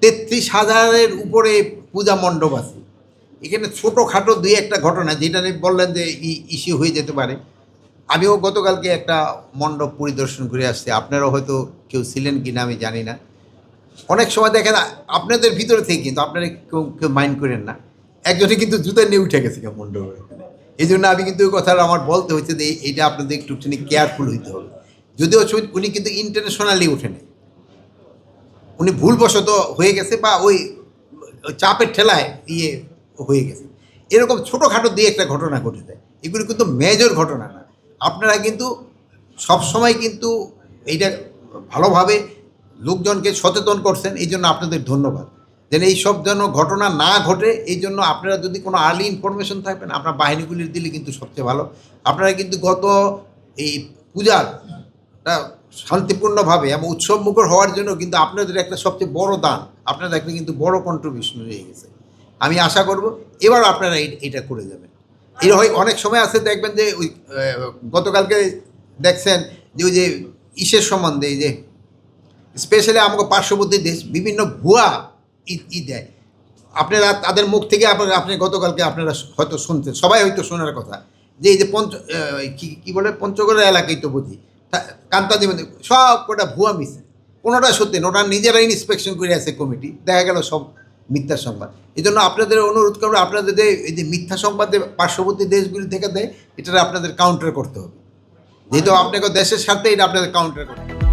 তেত্রিশ হাজারের উপরে পূজা মণ্ডপ আছে। এখানে ছোটোখাটো দুই একটা ঘটনা, যেটা বললেন যে ইস্যু হয়ে যেতে পারে। আমিও গতকালকে একটা মণ্ডপ পরিদর্শন করে আসছি। আপনারাও হয়তো কেউ ছিলেন কি না আমি জানি না। অনেক সময় দেখেন, আপনাদের ভিতরে থেকে কিন্তু আপনারা কেউ কেউ মাইন্ড করেন না। একজনে কিন্তু জুতা নিয়ে উঠে গেছে কেউ মণ্ডপে। এই জন্য আমি কিন্তু ওই কথাটা আমার বলতে হচ্ছে যে এই- এইটা আপনাদের একটুখানি কেয়ারফুল হইতে হবে। যদিও উনি কিন্তু ইন্টারন্যাশনালি ওঠেনি। উনি ভুলবশত হয়ে গেছে বা ওই চাপের ঠেলায় ইয়ে হয়ে গেছে। এরকম ছোটোখাটো দিয়ে একটা ঘটনা ঘটে যায় এগুলি কিন্তু মেজর ঘটনা না। আপনারা কিন্তু সবসময় কিন্তু এইটা ভালোভাবে লোকজনকে সচেতন করছেন, এই জন্য আপনাদের ধন্যবাদ। যেন এই সব যেন ঘটনা না ঘটে, এই জন্য আপনারা যদি কোনো আর্লি ইনফরমেশন থাকবেন, আপনার বাহিনীগুলির দিলে কিন্তু সবচেয়ে ভালো। আপনারা কিন্তু গত এই পূজার শান্তিপূর্ণভাবে এবং উৎসব মুখর হওয়ার জন্য কিন্তু আপনাদের একটা সবচেয়ে বড় দান, আপনাদের একটা কিন্তু বড় কন্ট্রিবিউশন রয়ে গেছে। আমি আশা করব এবার আপনারা এটা করে যাবেন। এর হয় অনেক সময় আছে দেখবেন যে ওই গতকালকে দেখছেন যে ওই যে ইসের সম্বন্ধে এই যে স্পেশালি আমাকে পার্শ্ববর্তী দেশ বিভিন্ন ভুয়া ই- দেয়। আপনারা তাদের মুখ থেকে আপনারা, আপনি গতকালকে আপনারা হয়তো শুনতেন, সবাই হয়তো শোনার কথা। যে এই যে পঞ্চ কি বলে? পঞ্চগড়ের এলাকায় তো বুঝি। কান্তাজি মন্দির সব কটা ভুয়া মিশে কোনোটা সত্যি না, ওটা নিজেরাই ইন্সপেকশন করে আছে কমিটি দেখা গেল সব মিথ্যা সংবাদ। এই জন্য আপনাদের অনুরোধ করব আপনাদের যে এই যে মিথ্যা সংবাদ পার্শ্ববর্তী দেশগুলি থেকে দেয় এটা আপনাদের কাউন্টার করতে হবে। যেহেতু আপনাকে দেশের সাথে এটা আপনাদের কাউন্টার করতে হবে।